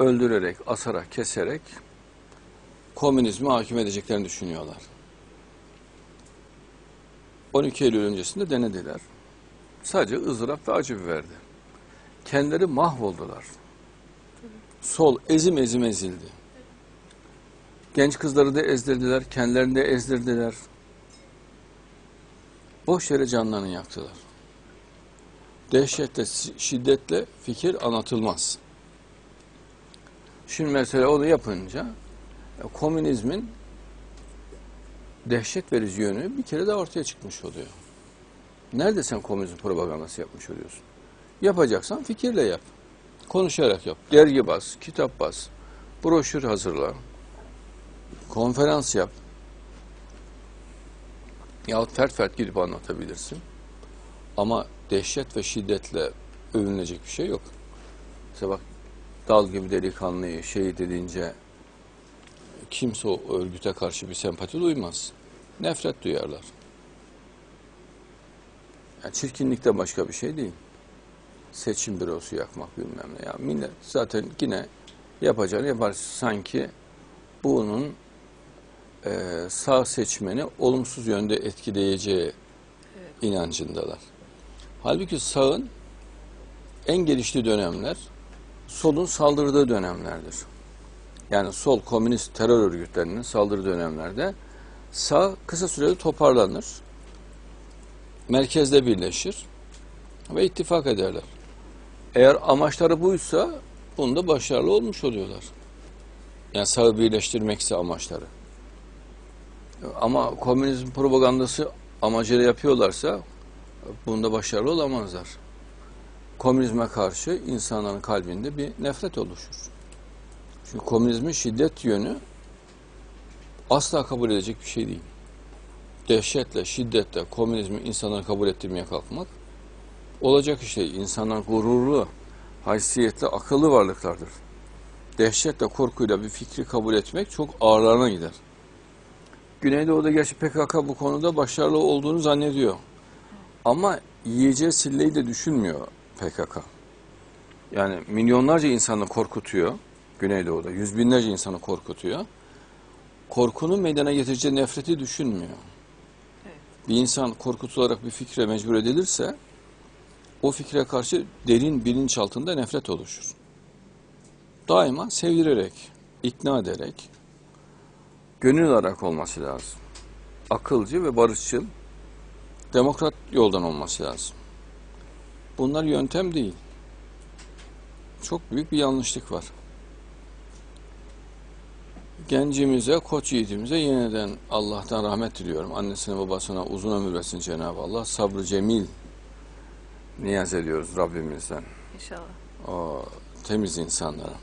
öldürerek, asarak, keserek komünizmi hakim edeceklerini düşünüyorlar. 12 Eylül öncesinde denediler. Sadece ızdırap ve acı verdi. Kendileri mahvoldular. Sol ezim ezim ezildi. Genç kızları da ezdirdiler, kendilerini de ezdirdiler. Boş yere canlarını yaktılar. Dehşetle, şiddetle fikir anlatılmaz. Şimdi mesela onu yapınca e, komünizmin dehşet verici yönü bir kere daha ortaya çıkmış oluyor. Nerede sen komünizm propagandası yapmış oluyorsun? Yapacaksan fikirle yap. Konuşarak yap. Dergi bas, kitap bas, broşür hazırla, konferans yap. Yahut fert fert gidip anlatabilirsin. Ama dehşet ve şiddetle övünülecek bir şey yok. Mesela bak dal gibi delikanlıyı şehit edince kimse o örgüte karşı bir sempati duymaz. Nefret duyarlar. Yani çirkinlikten başka bir şey değil. Seçim bürosu yakmak bilmem ne. Ya millet zaten yine yapacağını yapar. Sanki bunun e, sağ seçmeni olumsuz yönde etkileyeceği inancındalar. Halbuki sağın en geliştiği dönemler solun saldırdığı dönemlerdir. Yani sol komünist terör örgütlerinin saldırı dönemlerde sağ kısa sürede toparlanır, merkezde birleşir ve ittifak ederler. Eğer amaçları buysa bunda başarılı olmuş oluyorlar. Yani sağı birleştirmekse amaçları. Ama komünizm propagandası amacıyla yapıyorlarsa bunda başarılı olamazlar. Komünizme karşı insanların kalbinde bir nefret oluşur. Çünkü komünizmin şiddet yönü asla kabul edecek bir şey değil. Dehşetle, şiddetle komünizmi insanları kabul ettirmeye kalkmak olacak işte. İnsanlar gururlu, haysiyetli, akıllı varlıklardır. Dehşetle, korkuyla bir fikri kabul etmek çok ağırlarına gider. Güneydoğu'da gerçi PKK bu konuda başarılı olduğunu zannediyor. Ama yiyeceği silleyi de düşünmüyor PKK. Yani milyonlarca insanı korkutuyor Güneydoğu'da. Yüz binlerce insanı korkutuyor. Korkunun meydana getireceği nefreti düşünmüyor. Bir insan korkutularak bir fikre mecbur edilirse o fikre karşı derin bilinç altında nefret oluşur. Daima sevdirerek, ikna ederek, gönül alarak olması lazım. Akılcı ve barışçıl, demokrat yoldan olması lazım. Bunlar yöntem değil. Çok büyük bir yanlışlık var. Gencimize, koç yiğidimize yeniden Allah'tan rahmet diliyorum. Annesine babasına uzun ömür versin Cenab-ı Allah. Sabrı cemil niyaz ediyoruz Rabbimizden. İnşallah. O temiz insanlara.